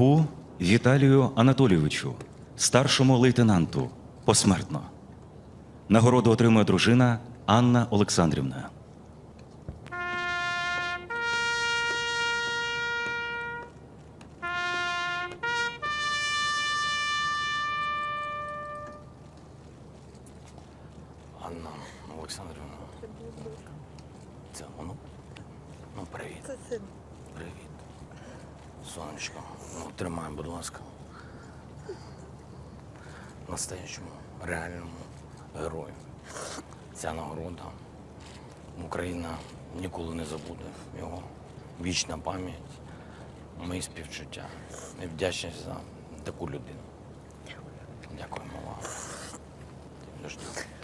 Бровку Віталію Анатолійовичу, старшому лейтенанту, посмертно. Нагороду отримує дружина Анна Олександрівна. Настоящому, реальному герою. Ця нагорода. Україна ніколи не забуде його. Вічна пам'ять, мої співчуття. І вдячність за таку людину. Дякуємо вам. Дуже дякую.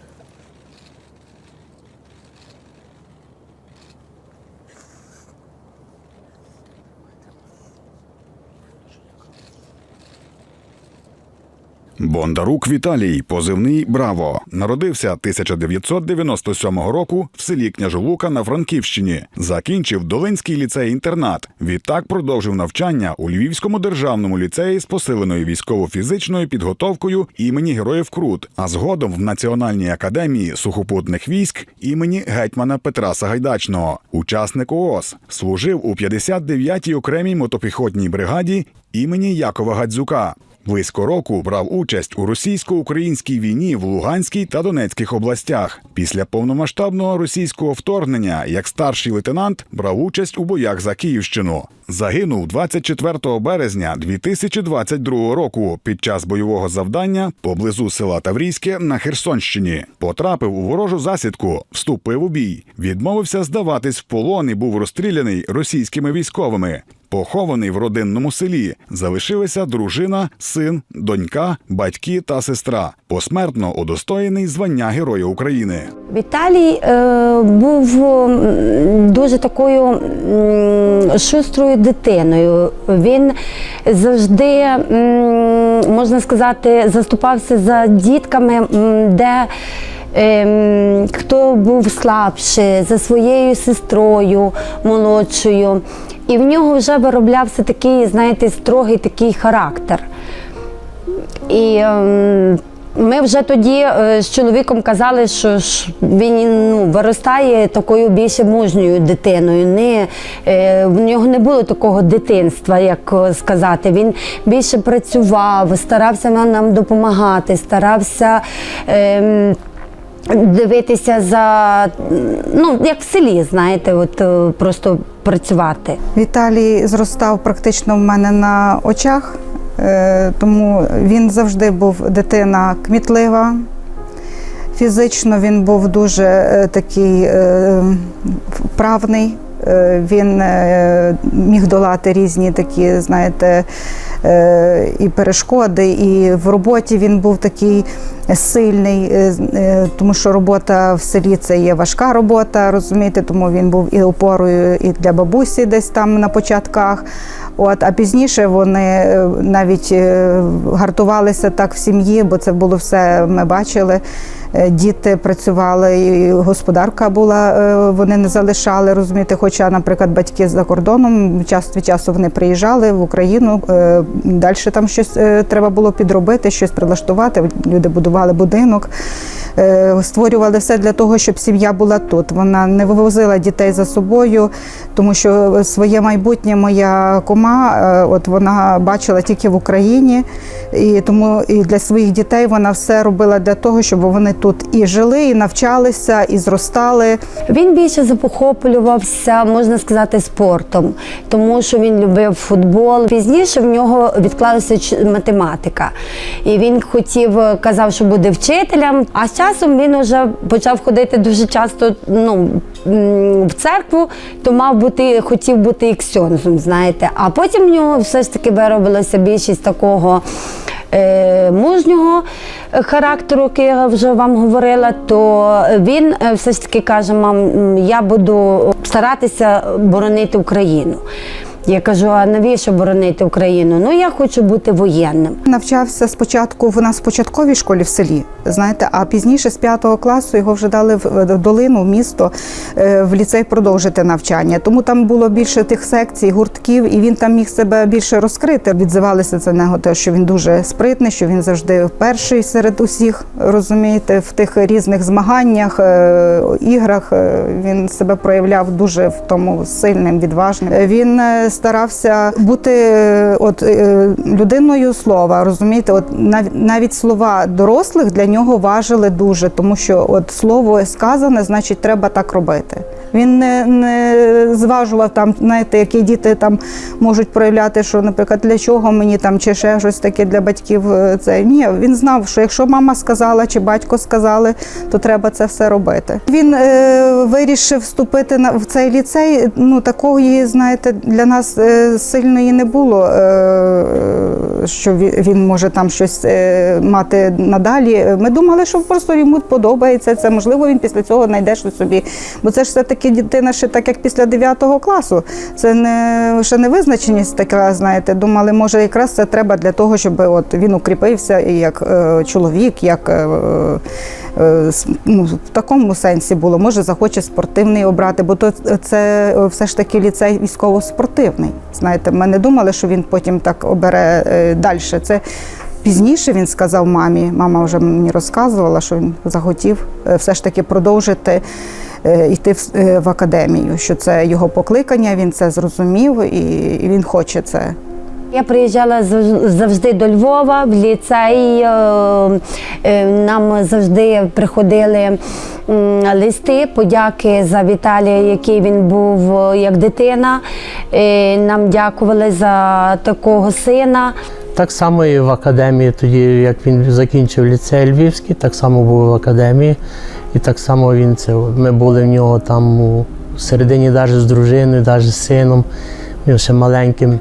Бондарук Віталій, позивний Браво, народився 1997 року в селі Княжолука на Франківщині. Закінчив Долинський ліцей-інтернат. Відтак продовжив навчання у Львівському державному ліцеї з посиленою військово-фізичною підготовкою імені Героїв Крут, а згодом в Національній академії сухопутних військ імені гетьмана Петра Сагайдачного. Учасник ООС служив у 59-й окремій мотопіхотній бригаді імені Якова Гадзюка. Близько року брав участь у російсько-українській війні в Луганській та Донецьких областях. Після повномасштабного російського вторгнення, як старший лейтенант, брав участь у боях за Київщину. Загинув 24 березня 2022 року під час бойового завдання поблизу села Таврійське на Херсонщині. Потрапив у ворожу засідку, вступив у бій, відмовився здаватись в полон і був розстріляний російськими військовими. Похований в родинному селі залишилися дружина, син, донька, батьки та сестра. Посмертно удостоєний звання Героя України. Віталій е, був дуже такою шустрою дитиною. Він завжди, можна сказати, заступався за дітками, де ем, хто був слабший, за своєю сестрою молодшою. І в нього вже вироблявся такий, знаєте, строгий такий характер. І ем, ми вже тоді е, з чоловіком казали, що він ну, виростає такою більш мужньою дитиною. Не, е, в нього не було такого дитинства, як е, сказати. Він більше працював, старався нам, допомагати, старався. ем, Дивитися за ну як в селі, знаєте, от е, просто працювати. Віталій зростав практично в мене на очах, е, тому він завжди був дитина кмітлива. Фізично він був дуже е, такий вправний. Він міг долати різні такі, знаєте, і перешкоди, і в роботі він був такий сильний, е, е, тому що робота в селі це є важка робота, розумієте, тому він був і опорою і для бабусі десь там на початках. От, а пізніше вони е, навіть е, гартувалися так в сім'ї, бо це було все, ми бачили. Е, Діти працювали, і господарка була, е, вони не залишали, розумієте. Хоча, наприклад, батьки за кордоном час від часу вони приїжджали в Україну, е, далі там щось е, треба було підробити, щось прилаштувати. Люди будували будинок, е, створювали все для того, щоб сім'я була тут. Вона не вивозила дітей за собою, тому що своє майбутнє моя кома, е, от вона бачила тільки в Україні, і тому і для своїх дітей вона все робила для того, щоб вони тут і жили, і навчалися, і зростали. Він більше захоплювався, можна сказати, спортом, тому що він любив футбол. Пізніше в нього відклалася математика. І він хотів, казав, що буде вчителем. А з часом він вже почав ходити дуже часто ну, в церкву, то мав бути, хотів бути іксьонзом, знаєте. А потім в нього все ж таки виробилася більшість такого е, мужнього характеру, який я вже вам говорила, то він е, все ж таки каже: мам, я буду старатися боронити Україну. Я кажу: а навіщо боронити Україну? Ну я хочу бути воєнним. Навчався спочатку в нас в початковій школі в селі, знаєте, а пізніше з п'ятого класу його вже дали в долину, в місто, е, в ліцей продовжити навчання. Тому там було більше тих секцій, гуртків, і він там міг себе більше розкрити. Відзивалися за нього те, що він дуже спритний, що він завжди перший серед усіх, розумієте, в тих різних змаганнях, е, іграх е, він себе проявляв дуже в тому сильним, відважним. Він старався бути от е, людиною слова, розумієте, от нав- навіть слова дорослих для нього важили дуже, тому що от слово сказане, значить, треба так робити. Він не, не зважував там, знаєте, які діти там можуть проявляти, що, наприклад, для чого мені там чи ще щось таке для батьків. е, Це ні, він знав, що якщо мама сказала чи батько сказали, то треба це все робити. Він е, вирішив вступити на в цей ліцей. Ну такої, знаєте, для нас е, сильної не було, е, що він, може там щось е, мати надалі. Ми думали, що просто йому подобається це. Можливо, він після цього знайде щось собі. Бо це ж все таки дитина ще так, як після 9 класу. Це не ще не визначеність така, знаєте. Думали, може, якраз це треба для того, щоб от він укріпився і як е, чоловік, як. Е, е, ну, в такому сенсі було. Може, захоче спортивний обрати, бо то це е, все ж таки ліцей військово-спортивний. Знаєте, ми не думали, що він потім так обере е, далі. Це пізніше він сказав мамі. Мама вже мені розказувала, що він захотів е, все ж таки продовжити. Е, Йти в, е, в академію, що це його покликання, він це зрозумів і, він хоче це. Я приїжджала завжди до Львова в ліцей. е, Нам завжди приходили листи, подяки за Віталія, який він був як дитина. Нам дякували за такого сина. Так само і в академії, тоді як він закінчив ліцей Львівський, так само був в академії. І так само він це. Ми були в нього там у середині, навіть з дружиною, навіть з сином. Він ще маленьким.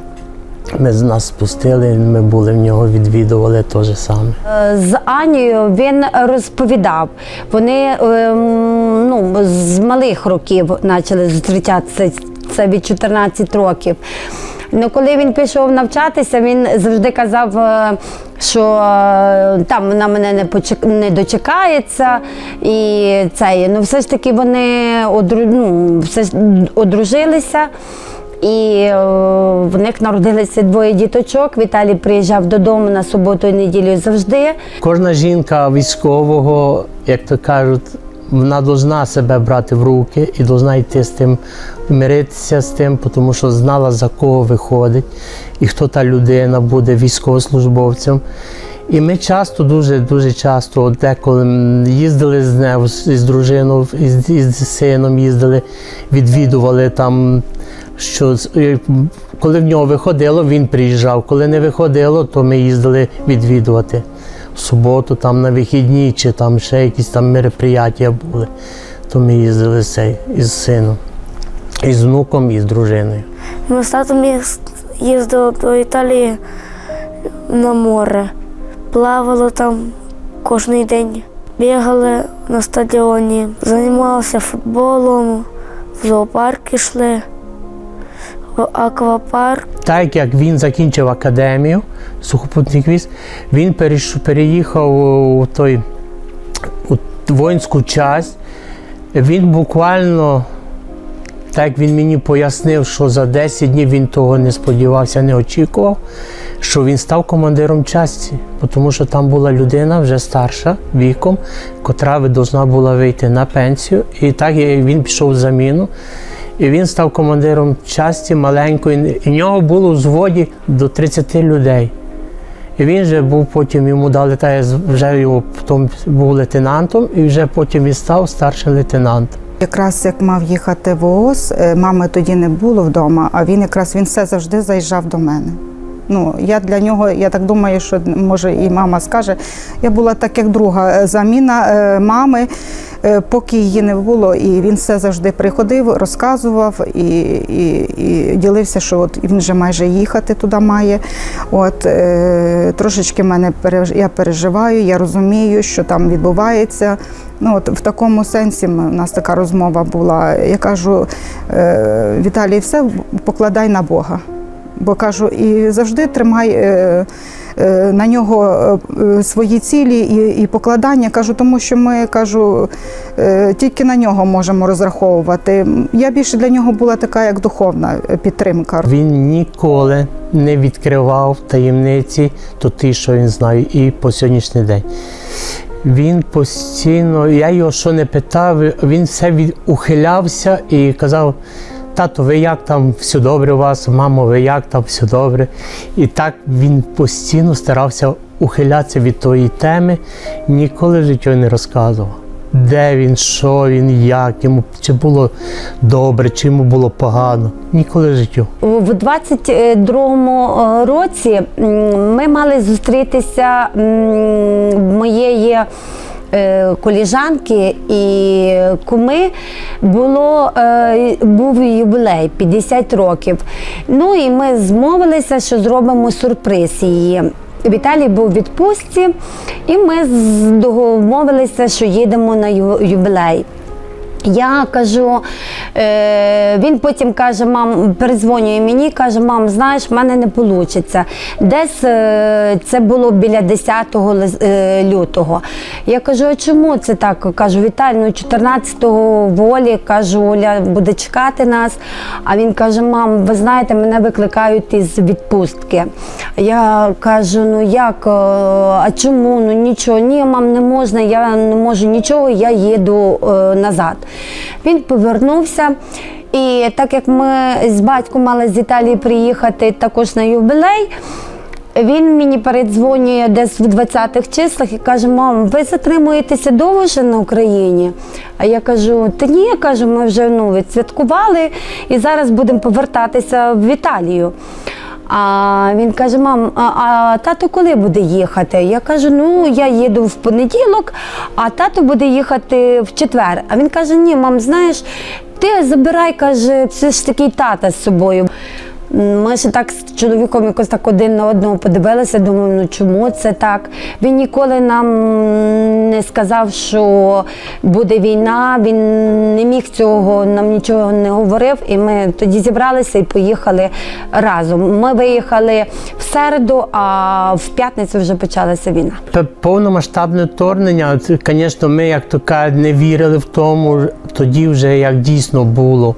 Ми з нас спустили, ми були в нього, відвідували те ж саме. Е, З Анією він розповідав. Вони ем, ну, з малих років почали зустрічатися, це від 14 років. Ну, коли він пішов навчатися, він завжди казав, е, що е, там вона мене не почек- не дочекається. І це, ну, все ж таки вони одру, ну, все ж одружилися. І е, в них народилися двоє діточок. Віталій приїжджав додому на суботу і неділю завжди. Кожна жінка військового, як то кажуть, вона повинна себе брати в руки і повинна йти з тим, миритися з тим, тому що знала, за кого виходить і хто та людина буде військовослужбовцем. І ми часто, дуже дуже часто, от деколи їздили з нею, з, дружиною, із, із сином їздили, відвідували там. Що коли в нього виходило, він приїжджав. Коли не виходило, то ми їздили відвідувати суботу, там на вихідні, чи там ще якісь там мероприятия були. То ми їздили із сином, і з внуком, і з дружиною. Ми з татом їз- їздили до Італії на море. Плавали там кожен день. Бігали на стадіоні, займалися футболом, в зоопарк йшли, аквапарк. Так як він закінчив академію сухопутний військ, він переїхав у той у воїнську часть. Він буквально, так він мені пояснив, що за 10 днів він того не сподівався, не очікував, що він став командиром часті, тому що там була людина вже старша віком, котра повинна була вийти на пенсію. І так він пішов в заміну. І він став командиром часті маленької. І в нього було в зводі до 30 людей. І він вже був потім йому дали та вже його потім був лейтенантом, і вже потім і став старшим лейтенантом. Якраз як мав їхати в ООС, е, мами тоді не було вдома, а він якраз він все завжди заїжджав до мене. Ну, я для нього, я так думаю, що може і мама скаже. Я була так, як друга е, заміна е, мами, е, поки її не було, і він все завжди приходив, розказував і, і, і ділився, що от він вже майже їхати туди має. От е, трошечки мене я переживаю, я розумію, що там відбувається. Ну, от в такому сенсі у нас така розмова була. Я кажу, Віталій, все покладай на Бога. Бо кажу, і завжди тримай е, е, на нього е, свої цілі і, і покладання. Кажу, тому що ми кажу, тільки на нього можемо розраховувати. Я більше для нього була така, як духовна підтримка. Він ніколи не відкривав таємниці, то ті, що він знає, і по сьогоднішній день. Він постійно, я його що не питав, він все від, ухилявся і казав: тато, ви як там все добре у вас, мамо, ви як там все добре. І так він постійно старався ухилятися від тої теми, ніколи в не розказував. Де він, що він, як йому, чи було добре, чи йому було погано. Ніколи в житті. В 22-му році ми мали зустрітися моєї е, коліжанки і куми було, е, був юбілей 50 років. Ну і ми змовилися, що зробимо сюрприз її. Віталій був у відпустці, і ми домовилися, що їдемо на юбілей. Я кажу, е, він потім каже, мам, перезвонює мені, каже, мам, знаєш, в мене не вийде. Десь е, це було біля 10 лис- е, лютого. Я кажу, а чому це так? Кажу, Віталь, ну 14-го волі, кажу, Оля буде чекати нас. А він каже, мам, ви знаєте, мене викликають із відпустки. Я кажу, ну як, а чому? Ну нічого, ні, мам, не можна, я не можу нічого, я їду назад. Він повернувся. І так як ми з батьком мали з Італії приїхати також на юбілей, він мені передзвонює десь в 20-х числах і каже: мам, ви затримуєтеся довго на Україні? А я кажу, та ні, я кажу, ми вже ну, відсвяткували і зараз будемо повертатися в Італію. А він каже: мам, а, а тато коли буде їхати? Я кажу, ну я їду в понеділок, а тато буде їхати в четвер. А він каже: Ні, мам, знаєш, ти забирай, каже, все ж такий тата з собою. Ми ще так з чоловіком якось так один на одного подивилися, думаємо, ну чому це так? Він ніколи нам не сказав, що буде війна, він не міг цього, нам нічого не говорив. І ми тоді зібралися і поїхали разом. Ми виїхали в середу, а в п'ятницю вже почалася війна. Повномасштабне вторгнення, звісно, ми, як то кажуть, не вірили в тому, тоді вже як дійсно було.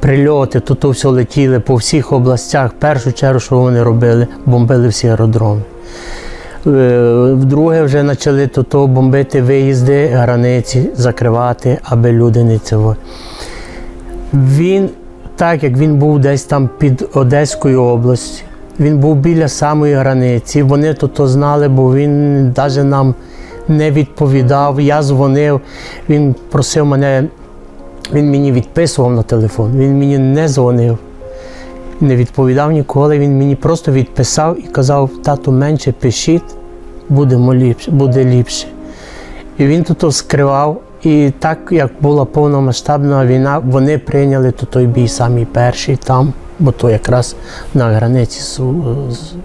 Прильоти, то все летіли по всіх областях. В першу чергу, що вони робили, бомбили всі аеродроми. Е, Вдруге вже почали то, бомбити виїзди, границі, закривати, аби люди не цього. Він, так як він був десь там під Одеською областю, він був біля самої границі. Вони то знали, бо він навіть нам не відповідав. Я дзвонив, він просив мене, він мені відписував на телефон, він мені не дзвонив, не відповідав ніколи. Він мені просто відписав і казав, тату, менше пишіть, будемо ліпше, буде ліпше. І він тут скривав. І так як була повномасштабна війна, вони прийняли то той бій самий перший там, бо то якраз на границі з,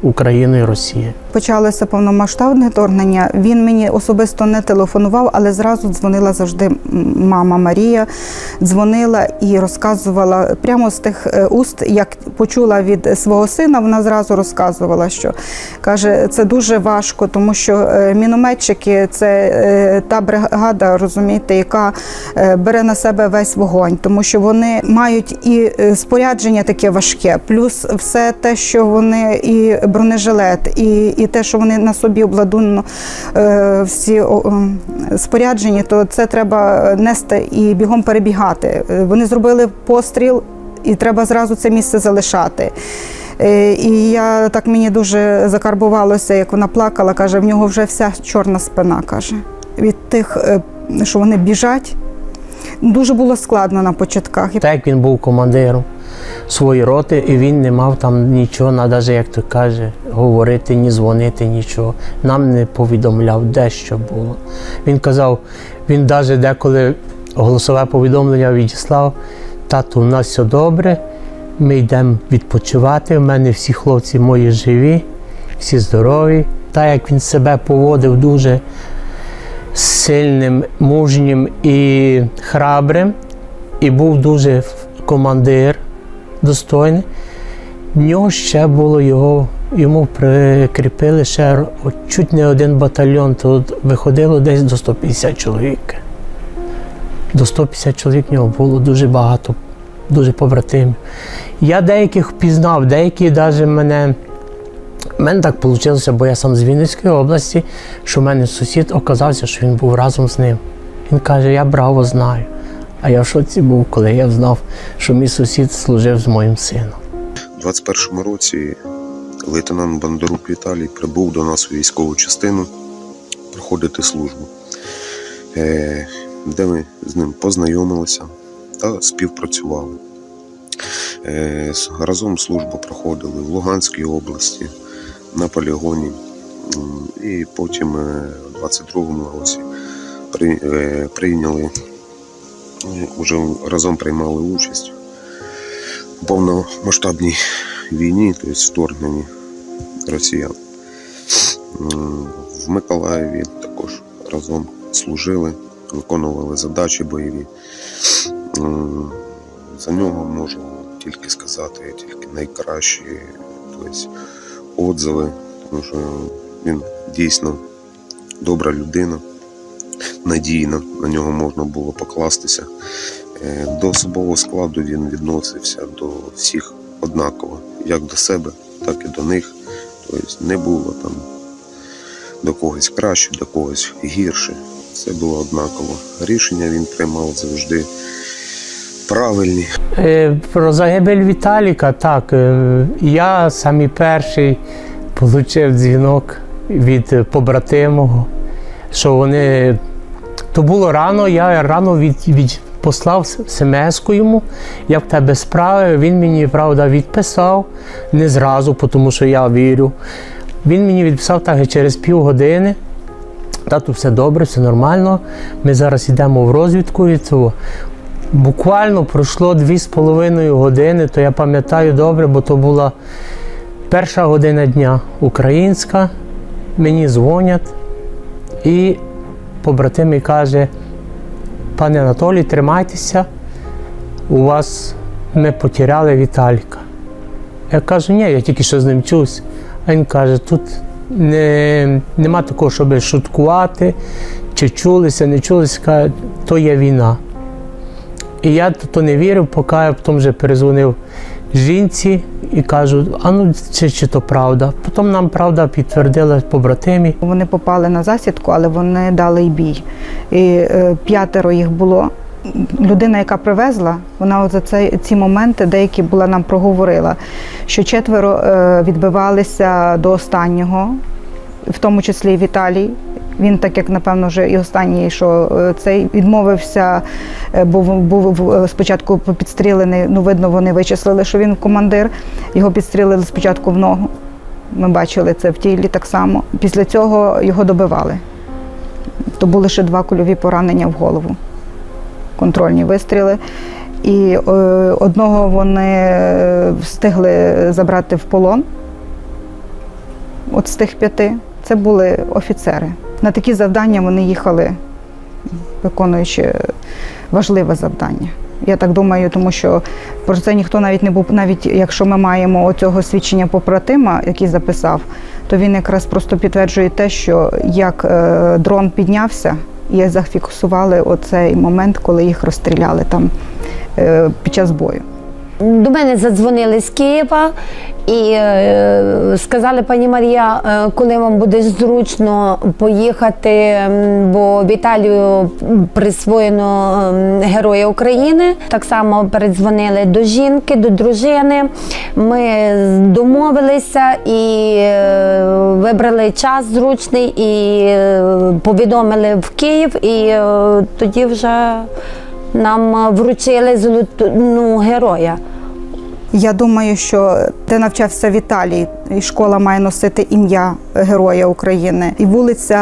Україною і Росією. Почалося повномасштабне вторгнення. Він мені особисто не телефонував, але зразу дзвонила завжди мама Марія. Дзвонила і розказувала прямо з тих е, уст, як почула від свого сина, вона зразу розказувала, що каже, це дуже важко, тому що е, мінометчики це е, та бригада, розумієте, яка бере на себе весь вогонь, тому що вони мають і спорядження таке важке, плюс все те, що вони і бронежилет, і, і те, що вони на собі обладунно е, всі о, споряджені, то це треба нести і бігом перебігати. Е, Вони зробили постріл, і треба зразу це місце залишати. Е, І я так мені дуже закарбувалося, як вона плакала, каже, в нього вже вся чорна спина. каже. Від тих, е, що вони біжать, дуже було складно на початках. Так він був командиром своєї роти, і він не мав там нічого, навіть, як то каже, говорити, ні дзвонити, нічого. Нам не повідомляв, де що було. Він казав, він навіть деколи голосове повідомлення відіслав, тату, у нас все добре, ми йдемо відпочивати. У мене всі хлопці мої живі, всі здорові. Так як він себе поводив дуже сильним, мужнім і храбрим, і був дуже командир достойний. В нього ще було його, йому прикріпили ще чуть не один батальйон, то виходило десь до 150 чоловік. До 150 чоловік в нього було дуже багато, дуже побратимів. Я деяких впізнав, деякі навіть мене. У мене так вийшло, бо я сам з Вінницької області, що в мене сусід оказався, що він був разом з ним. Він каже, я браво знаю. А я в шоці був, коли я знав, що мій сусід служив з моїм сином. У 21-му році лейтенант Бондарук Віталій прибув до нас у військову частину проходити службу, е, де ми з ним познайомилися та співпрацювали. Е, Разом службу проходили в Луганській області на полігоні. І потім е, у 22-му році прийняли, е, уже разом приймали участь у повномасштабній війні, тобто вторгненні росіян. В Миколаєві також разом служили, виконували задачі бойові. За нього можу тільки сказати, тільки найкращі тобто, отзиви, тому що він дійсно добра людина, надійна, на нього можна було покластися. Е, До особового складу він відносився до всіх однаково, як до себе, так і до них. Тобто не було там до когось краще, до когось гірше. Все було однаково. Рішення він приймав завжди правильні. Е, Про загибель Віталіка, так. е, Я самий перший отримав дзвінок від побратимого, що вони. То було рано, я рано від, від, послав смс йому, я в тебе справи. Він мені, правда, відписав не зразу, тому що я вірю. Він мені відписав так і через півгодини. Тату, все добре, все нормально. Ми зараз йдемо в розвідку і цього. Буквально пройшло дві з половиною години, то я пам'ятаю добре, бо то була перша година дня українська. Мені дзвонять, і побратим мій каже: пане Анатолій, тримайтеся, у вас ми потеряли Віталіка. Я кажу, ні, я тільки що з ним чусь. А він каже, тут не, нема такого, щоб шуткувати, чи чулися, не чулися, каже, то є війна. І я то не вірив, поки я потім вже перезвонив жінці і кажу, а ну чи, чи то правда. Потім нам правда підтвердила побратимі. Вони попали на засідку, але вони дали й бій. І е, п'ятеро їх було. Людина, яка привезла, вона за це, ці моменти деякі була нам проговорила, що четверо е, відбивалися до останнього, в тому числі і Віталій. Він, так як напевно, вже і останній, що е, цей відмовився, е, був, е, спочатку підстрілений. Ну, видно, вони вичислили, що він командир. Його підстрілили спочатку в ногу. Ми бачили це в тілі так само. Після цього його добивали. То були ще два кульові поранення в голову, контрольні вистріли. І одного вони встигли забрати в полон. От з тих п'яти це були офіцери. На такі завдання вони їхали, виконуючи важливе завдання. Я так думаю, тому що про це ніхто навіть не був, навіть якщо ми маємо оцього свідчення побратима, який записав, то він якраз просто підтверджує те, що як е, дрон піднявся, і зафіксували оцей момент, коли їх розстріляли там е, під час бою. До мене задзвонили з Києва і е, сказали, пані Марія, е, коли вам буде зручно поїхати, бо Віталію присвоєно м, Героя України. Так само передзвонили до жінки, до дружини. Ми домовилися і е, вибрали час зручний і е, повідомили в Київ, і е, тоді вже нам вручили золоту героя. Я думаю, що де навчався Віталій, і школа має носити ім'я Героя України. І вулиця,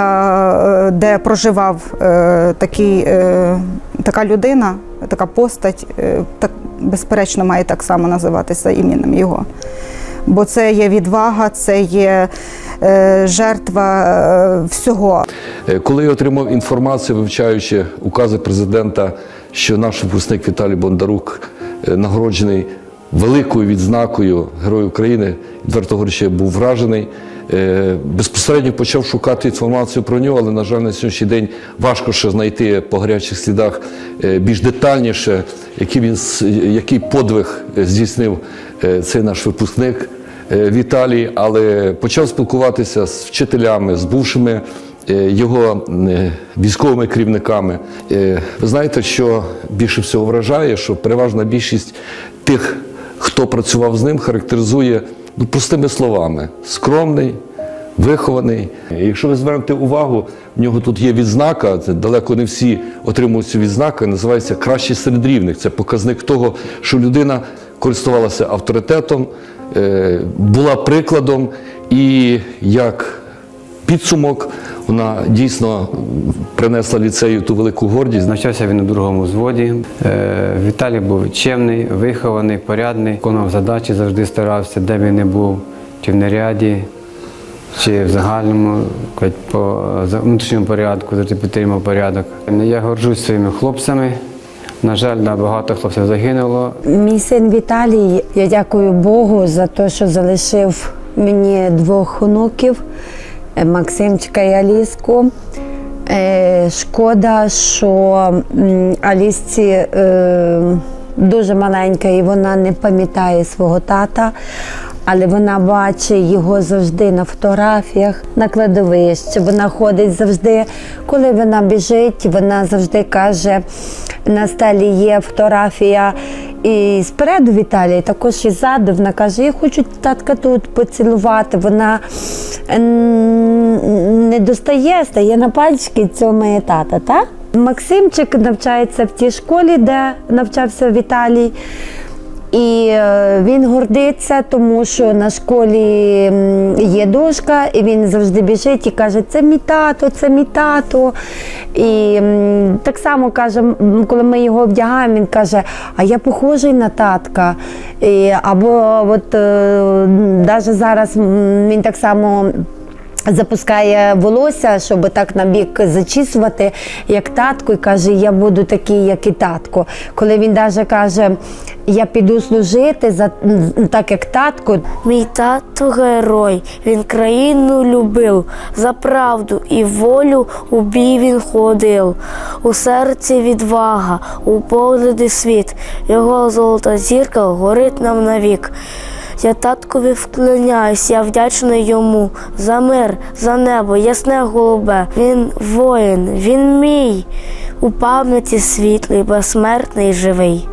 е, де проживав е, такий, е, така людина, така постать, е, так безперечно має так само називатися іменем його. Бо це є відвага, це є е, жертва е, всього. Е, Коли я отримав інформацію, вивчаючи укази президента, що наш випускник Віталій Бондарук е, нагороджений великою відзнакою Герою України. Відверто говорячи, був вражений. Е, Безпосередньо почав шукати інформацію про нього, але, на жаль, на сьогоднішній день важко ще знайти по гарячих слідах е, більш детальніше, який, він, який подвиг здійснив цей наш випускник Віталій, але почав спілкуватися з вчителями, з бувшими його е, військовими керівниками. Е, Ви знаєте, що більше всього вражає, що переважна більшість тих, хто працював з ним, характеризує ну, простими словами: скромний, вихований. Якщо ви звернете увагу, в нього тут є відзнака, далеко не всі отримують цю відзнаку, називається кращий серед рівних. Це показник того, що людина користувалася авторитетом, е, була прикладом і як підсумок вона дійсно принесла ліцею ту велику гордість. Навчався він у другому зводі. Е, Віталій був чемний, вихований, порядний, виконував задачі, завжди старався, де він не був, чи в наряді, чи в загальному, по внутрішньому порядку, завжди підтримав порядок. Я горжусь своїми хлопцями. На жаль, да, багато хлопців загинуло. Мій син Віталій, я дякую Богу за те, що залишив мені двох онуків Максимчика і Аліску. Е, Шкода, що Алісці е, дуже маленька і вона не пам'ятає свого тата. Але вона бачить його завжди на фотографіях, на кладовищі. Вона ходить завжди, коли вона біжить, вона завжди каже: на стелі є фотографія і спереду Віталія, також і ззаду. Вона каже: Я хочу татка тут поцілувати. Вона не достає, стає на пальчики цього моє тата. Так? Максимчик навчається в тій школі, де навчався Віталій. І е, він гордиться, тому що на школі є дошка, і він завжди біжить і каже: це мій тато, це мій тато. І так само каже, коли ми його вдягаємо, він каже, а я похожий на татка. І, або от навіть зараз він так само. Запускає волосся, щоб так на бік зачісувати, як татко, і каже, я буду такий, як і татко. Коли він навіть каже, я піду служити за так, як татко, Мій тато герой, він країну любив, за правду і волю у бій він ходив. У серці відвага, у погляді світ, його золота зірка горить нам навік. Я таткові вклоняюсь, я вдячний йому за мир, за небо, ясне голубе. Він воїн, він мій, у пам'яті світлий, безсмертний, живий.